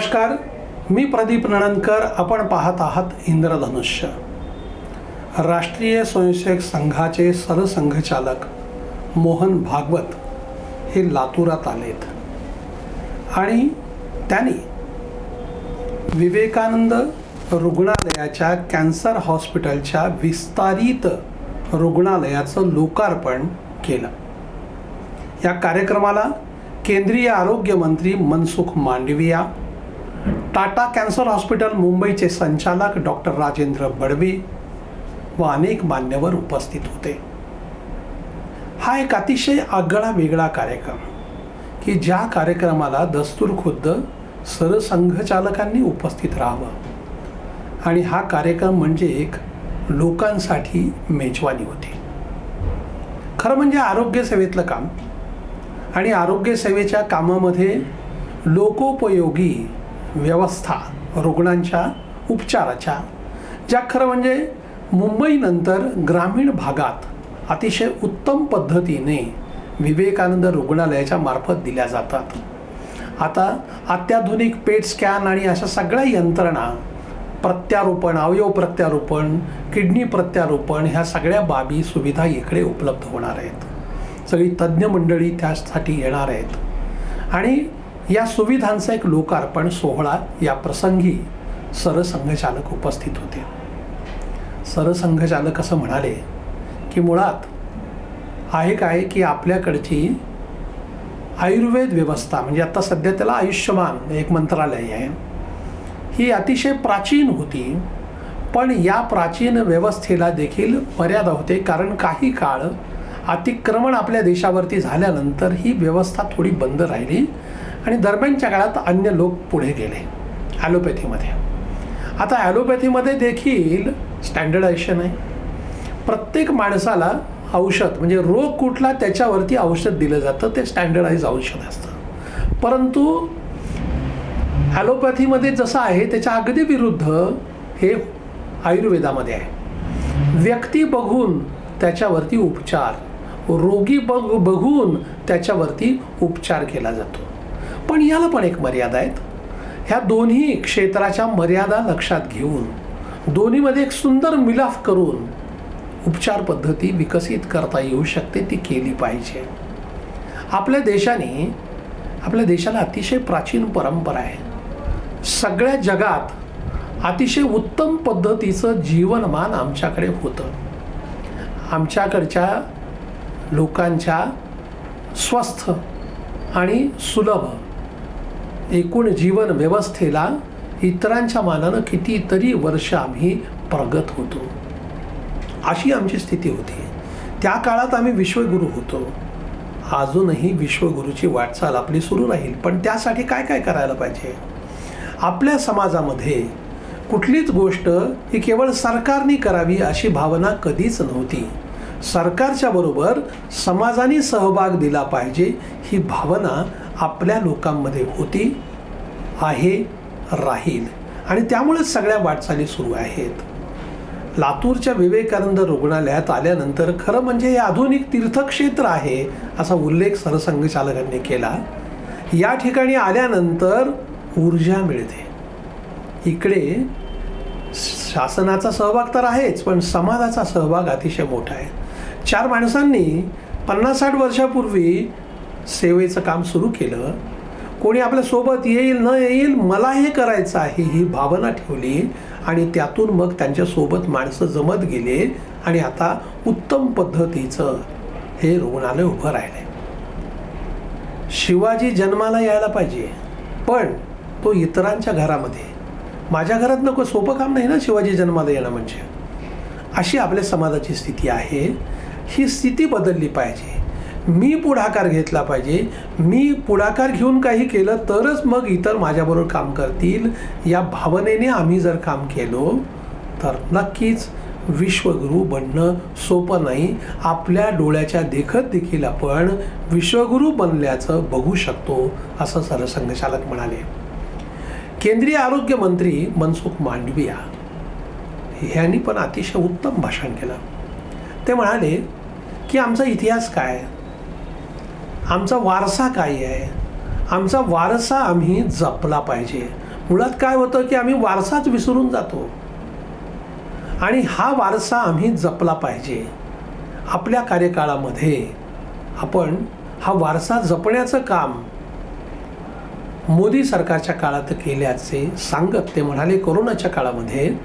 नमस्कार मी प्रदीप नणंदकर आपण पाहत आहात इंद्रधनुष्य. राष्ट्रीय स्वयंसेवक संघाचे सरसंघचालक मोहन भागवत हे लातूरात आलेत. आणि त्यांनी विवेकानंद रुग्णालयाच्या कॅन्सर हॉस्पिटलच्या विस्तारित रुग्णालयाचं लोकार्पण केलं. या कार्यक्रमाला केंद्रीय आरोग्य मंत्री Mansukh Mandaviya Tata cancer hospital मुंबईचे संचालक डॉक्टर राजेंद्र बडवे व अनेक मान्यवर उपस्थित होते. हा एक अतिशय आगळा वेगळा कार्यक्रम की ज्या कार्यक्रमाला दस्तूर खुद्द सरसंघचालकांनी उपस्थित राहावं. आणि हा कार्यक्रम म्हणजे एक लोकांसाठी मेजवानी होती. खरं म्हणजे आरोग्यसेवेतलं काम. आणि आरोग्यसेवेच्या कामामध्ये लोकोपयोगी व्यवस्था रुग्णांच्या उपचाराच्या ज्या खरं म्हणजे मुंबईनंतर ग्रामीण भागात अतिशय उत्तम पद्धतीने विवेकानंद रुग्णालयाच्या मार्फत दिल्या जातात. आता अत्याधुनिक पेट स्कॅन आणि अशा सगळ्या यंत्रणा प्रत्यारोपण अवयव प्रत्यारोपण किडनी प्रत्यारोपण ह्या सगळ्या बाबी सुविधा इकडे उपलब्ध होणार आहेत. सगळी तज्ज्ञ मंडळी त्यासाठी येणार आहेत. आणि या सुविधांचा एक लोकार्पण सोहळा या प्रसंगी सरसंघचालक उपस्थित होते. सरसंघचालक असं म्हणाले की मुळात आहे काय की आपल्याकडची आयुर्वेद व्यवस्था म्हणजे आता सध्या त्याला आयुष्यमान एक मंत्रालय आहे ही अतिशय प्राचीन होती पण या प्राचीन व्यवस्थेला देखील मर्यादा होते. कारण काही काळ अतिक्रमण आपल्या देशावरती झाल्यानंतर ही व्यवस्था थोडी बंद राहिली आणि दरम्यानच्या काळात अन्य लोक पुढे गेले ॲलोपॅथीमध्ये. आता ॲलोपॅथीमध्ये देखील स्टँडर्डायझेशन आहे. प्रत्येक माणसाला औषध म्हणजे रोग कुठला त्याच्यावरती औषध दिलं जातं ते स्टँडर्डाईज औषध असतं. परंतु ॲलोपॅथीमध्ये जसं आहे त्याच्या अगदी विरुद्ध हे आयुर्वेदामध्ये आहे. व्यक्ती बघून त्याच्यावरती उपचार रोगी बघ बघून त्याच्यावरती उपचार केला जातो. पण याला पण एक मर्यादा आहेत. ह्या दोन्ही क्षेत्राच्या मर्यादा लक्षात घेऊन दोन्हीमध्ये एक सुंदर मिलाफ करून उपचार पद्धती विकसित करता येऊ शकते ती केली पाहिजे. आपल्या देशाने आपल्या देशाला अतिशय प्राचीन परंपरा आहे. सगळ्या जगात अतिशय उत्तम पद्धतीचं जीवनमान आमच्याकडे होतं. आमच्याकडच्या लोकांच्या स्वस्थ आणि सुलभ एकूण जीवन व्यवस्थेला इतरांच्या मानानं कितीतरी वर्ष आम्ही प्रगत होतो. अशी आमची स्थिती होती. त्या काळात आम्ही विश्वगुरू होतो. अजूनही विश्वगुरूची वाटचाल आपली सुरू राहील. पण त्यासाठी काय काय करायला पाहिजे? आपल्या समाजामध्ये कुठलीच गोष्ट ही केवळ सरकारने करावी अशी भावना कधीच नव्हती. सरकारच्या बरोबर समाजाने सहभाग दिला पाहिजे ही भावना आपल्या लोकांमध्ये होती आहे राहील. आणि त्यामुळेच सगळ्या वाटचाली सुरू आहेत. लातूरच्या विवेकानंद रुग्णालयात आल्यानंतर खरं म्हणजे हे आधुनिक तीर्थक्षेत्र आहे असा उल्लेख सरसंघचालकांनी केला. या ठिकाणी आल्यानंतर ऊर्जा मिळते. इकडे शासनाचा सहभाग तर आहेच पण समाजाचा सहभाग अतिशय मोठा आहे. चार माणसांनी पन्नास साठ वर्षापूर्वी सेवेचं काम सुरू केलं कोणी आपल्यासोबत येईल न येईल मला हे करायचं आहे ही भावना ठेवली आणि त्यातून मग त्यांच्यासोबत माणसं जमत गेले आणि आता उत्तम पद्धतीचं हे रुग्णालय उभं राहिलंय. शिवाजी जन्माला यायला पाहिजे पण तो इतरांच्या घरामध्ये. माझ्या घरात नको सोपं काम नाही ना शिवाजी जन्माला येणं म्हणजे. अशी आपल्या समाजाची स्थिती आहे ही स्थिती बदलली पाहिजे. मी पुढाकार घेतला पाहिजे. मी पुढाकार घेऊन काही केलं तरच मग इतर माझ्याबरोबर काम करतील. या भावनेने आम्ही जर काम केलो तर नक्कीच विश्वगुरू बनणं सोपं नाही. आपल्या डोळ्याच्या देखत देखील आपण विश्वगुरू बनल्याचं बघू शकतो असं सरसंघचालक म्हणाले. केंद्रीय आरोग्य मंत्री मनसुख मांडविया ह्यांनी पण अतिशय उत्तम भाषण केलं. ते म्हणाले की आमचा इतिहास काय? आमचा वारसा काय आहे? आमचा वारसा आम्ही जपला पाहिजे. मुळात काय होतं की आम्ही वारसाच विसरून जातो. आणि हा वारसा आम्ही जपला पाहिजे. आपल्या कार्यकाळामध्ये आपण हा वारसा जपण्याचं काम मोदी सरकारच्या काळात केल्याचे सांगत ते म्हणाले कोरोनाच्या काळामध्ये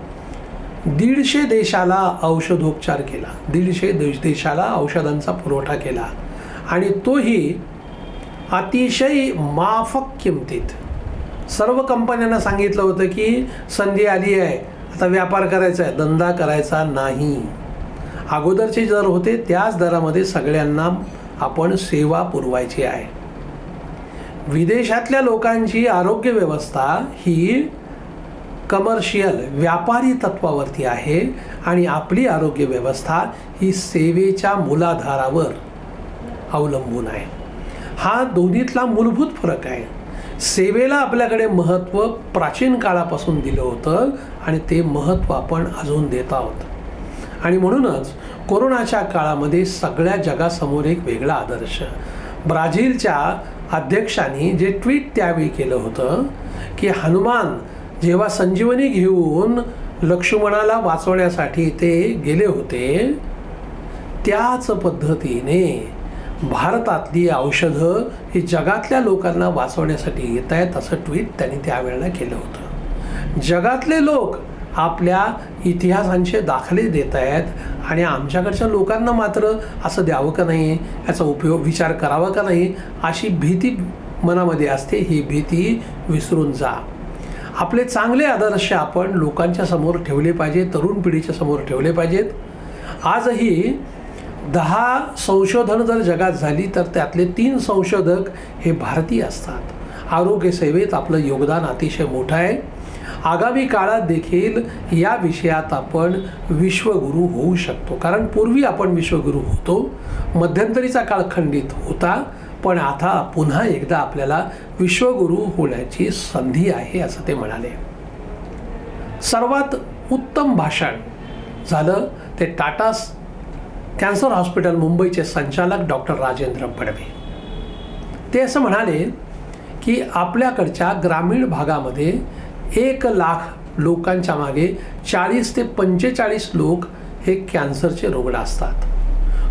दीडशे देशाला औषधोपचार केला. दीडशे देश देशाला औषधांचा पुरवठा केला. आणि तोही अतिशय माफक किमतीत. सर्व कंपन्यांना सांगितलं होतं की संधी आली आहे आता व्यापार करायचा आहे धंदा करायचा नाही. अगोदरचे दर होते त्याच दरामध्ये सगळ्यांना आपण सेवा पुरवायची आहे. विदेशातल्या लोकांची आरोग्य व्यवस्था ही कमर्शियल व्यापारी तत्वावरती आहे आणि आपली आरोग्य व्यवस्था ही सेवेच्या मूलाधारावर. अवलंबून आहे. हा दोन्हीतला मूलभूत फरक आहे. सेवेला आपल्याकडे महत्त्व प्राचीन काळापासून दिलं होतं आणि ते महत्त्व आपण अजून देत आहोत. आणि म्हणूनच कोरोनाच्या काळामध्ये सगळ्या जगासमोर एक वेगळा आदर्श. ब्राझीलच्या अध्यक्षांनी जे ट्विट त्यावेळी केलं होतं की हनुमान जेव्हा संजीवनी घेऊन लक्ष्मणाला वाचवण्यासाठी ते गेले होते त्याच पद्धतीने भारतातली औषधं ही जगातल्या लोकांना वाचवण्यासाठी येत आहेत असं ट्विट त्यांनी त्यावेळेला केलं होतं. जगातले लोक आपल्या इतिहासांचे दाखले देत आहेत आणि आमच्याकडच्या लोकांना मात्र असं द्यावं का नाही याचा उपयोग विचार करावा का नाही अशी भीती मनामध्ये असते ही भीती विसरून जा. आपले चांगले आदर्श आपण लोकांच्या समोर ठेवले पाहिजे तरुण पिढीच्या समोर ठेवले पाहिजेत. आजही दहा संशोधन जर जगात झाली तर त्यातले तीन संशोधक हे भारतीय असतात. आरोग्य सेवेत आपलं योगदान अतिशय मोठं आहे. आगामी काळात देखील या विषयात आपण विश्वगुरू होऊ शकतो. कारण पूर्वी आपण विश्वगुरू होतो. मध्यंतरीचा काळ खंडित होता. पण आता पुन्हा एकदा आपल्याला विश्वगुरू होण्याची संधी आहे असं ते म्हणाले. सर्वात उत्तम भाषण झालं ते टाटा कॅन्सर हॉस्पिटल मुंबईचे संचालक डॉक्टर राजेंद्र बडवे ते असं म्हणाले की आपल्याकडच्या ग्रामीण भागामध्ये एक लाख लोकांच्या मागे चाळीस ते पंचेचाळीस लोक हे कॅन्सरचे रुग्ण असतात.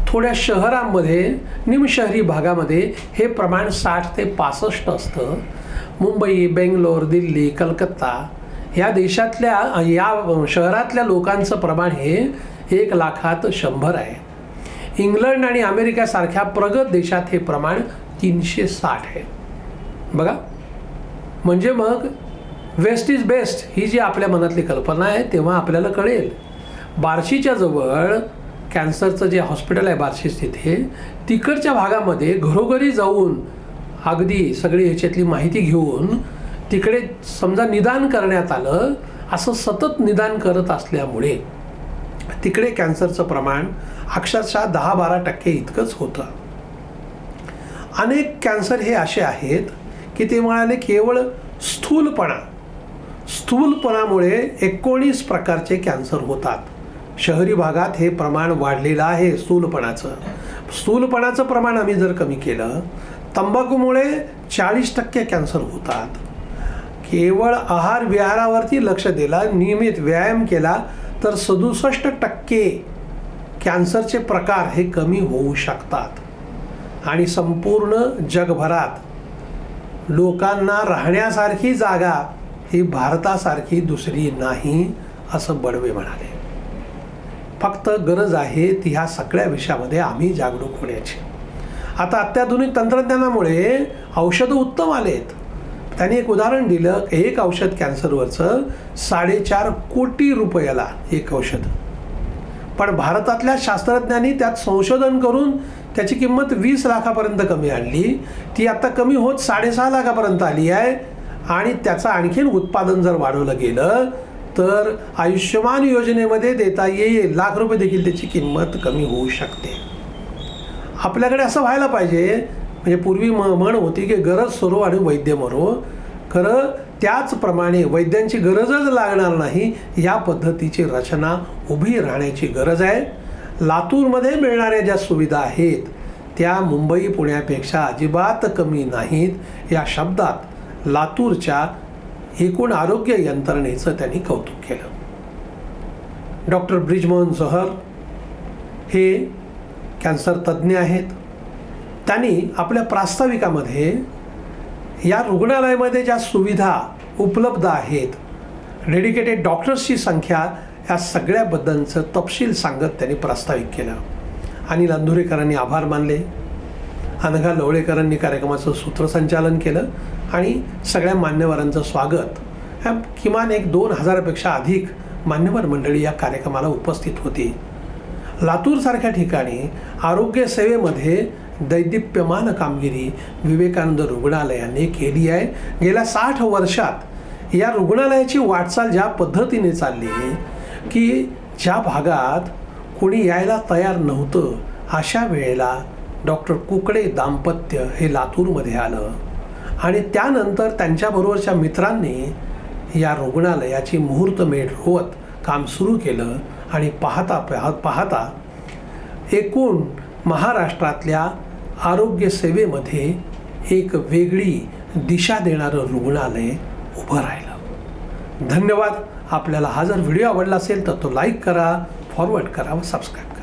थोड्या शहरांमध्ये निमशहरी भागामध्ये हे प्रमाण साठ ते पासष्ट असतं. मुंबई बेंगलोर दिल्ली कलकत्ता या देशातल्या या शहरातल्या लोकांचं प्रमाण हे एक लाखात शंभर आहे. इंग्लंड आणि अमेरिकासारख्या प्रगत देशात हे प्रमाण तीनशे साठ आहे. बघा. म्हणजे मग वेस्ट इज बेस्ट ही जी आपल्या मनातली कल्पना आहे तेव्हा आपल्याला कळेल. बार्शीच्या जवळ कॅन्सरचं जे हॉस्पिटल आहे बार्शी तिथे तिकडच्या भागामध्ये घरोघरी जाऊन अगदी सगळी ह्याच्यातली माहिती घेऊन तिकडे समजा निदान करण्यात आलं असं सतत निदान करत असल्यामुळे तिकडे कॅन्सरचं प्रमाण अक्षरशः दहा बारा टक्के इतकंच होतं. अनेक कॅन्सर हे असे आहेत की ते म्हणाले केवळ स्थूलपणा स्थूलपणामुळे एकोणीस प्रकारचे कॅन्सर होतात. शहरी भागात हे प्रमाण वाढलेलं आहे स्थूलपणाचं. स्थूलपणाचं प्रमाण आम्ही जर कमी केलं तंबाखूमुळे चाळीस टक्के कॅन्सर होतात. केवळ आहार विहारावरती लक्ष दिला नियमित व्यायाम केला तर सदुसष्ट टक्के कॅन्सरचे प्रकार हे कमी होऊ शकतात. आणि संपूर्ण जगभरात लोकांना राहण्यासारखी जागा ही भारतासारखी दुसरी नाही असं बडवे म्हणाले. फक्त गरज आहे ती ह्या सगळ्या विषयामध्ये आम्ही जागरूक होण्याची. आता अत्याधुनिक तंत्रज्ञानामुळे औषधं उत्तम आलेत. त्यांनी एक उदाहरण दिलं एक औषध कॅन्सरवरचं साडेचार कोटी रुपयाला एक औषध. पण भारतातल्या शास्त्रज्ञांनी त्यात संशोधन करून त्याची किंमत वीस लाखापर्यंत कमी आणली. ती आता कमी होत साडेसहा लाखापर्यंत आली आहे आणि त्याचं आणखीन उत्पादन जर वाढवलं गेलं तर आयुष्यमान योजनेमध्ये देता येईल. लाख रुपये देखील त्याची किंमत कमी होऊ शकते. आपल्याकडे असं व्हायला पाहिजे म्हणजे पूर्वी म म्हण होती की गरज सरो आणि वैद्य मरो खरं त्याचप्रमाणे वैद्यांची गरजच लागणार नाही या पद्धतीची रचना उभी राहण्याची गरज आहे. लातूरमध्ये मिळणाऱ्या ज्या सुविधा आहेत त्या मुंबई पुण्यापेक्षा अजिबात कमी नाहीत या शब्दात लातूरच्या एकूण आरोग्य यंत्रणेचं त्यांनी कौतुक केलं. डॉक्टर ब्रिजमोहन जोहर हे कॅन्सर तज्ज्ञ आहेत. त्यांनी आपल्या प्रास्ताविकामध्ये या रुग्णालयामध्ये ज्या सुविधा उपलब्ध आहेत डेडिकेटेड डॉक्टर्सची संख्या या सगळ्याबद्दलचं तपशील सांगत त्यांनी प्रास्ताविक केलं. अनिल अंधुरेकरांनी आभार मानले. अनघा लवळेकरांनी कार्यक्रमाचं सूत्रसंचालन केलं. आणि सगळ्या मान्यवरांचं स्वागत. ह्या किमान एक दोन हजारापेक्षा अधिक मान्यवर मंडळी या कार्यक्रमाला उपस्थित होती. लातूरसारख्या ठिकाणी आरोग्यसेवेमध्ये दैदिप्यमान कामगिरी विवेकानंद रुग्णालयाने केली आहे. गेल्या साठ वर्षात या रुग्णालयाची वाटचाल ज्या पद्धतीने चालली की ज्या भागात कोणी यायला तयार नव्हतं अशा वेळेला डॉक्टर कुकडे दाम्पत्य हे लातूरमध्ये आलं. आणि त्यानंतर त्यांच्याबरोबरच्या मित्रांनी या रुग्णालयाची मुहूर्तमेढ होत काम सुरू केलं आणि पाहता पाहता एकूण महाराष्ट्रातल्या आरोग्यसेवेमध्ये एक वेगळी दिशा देणारं रुग्णालय उभं राहिलं. धन्यवाद. आपल्याला हा जर व्हिडिओ आवडला असेल तर तो लाईक करा फॉरवर्ड करा व सबस्क्राईब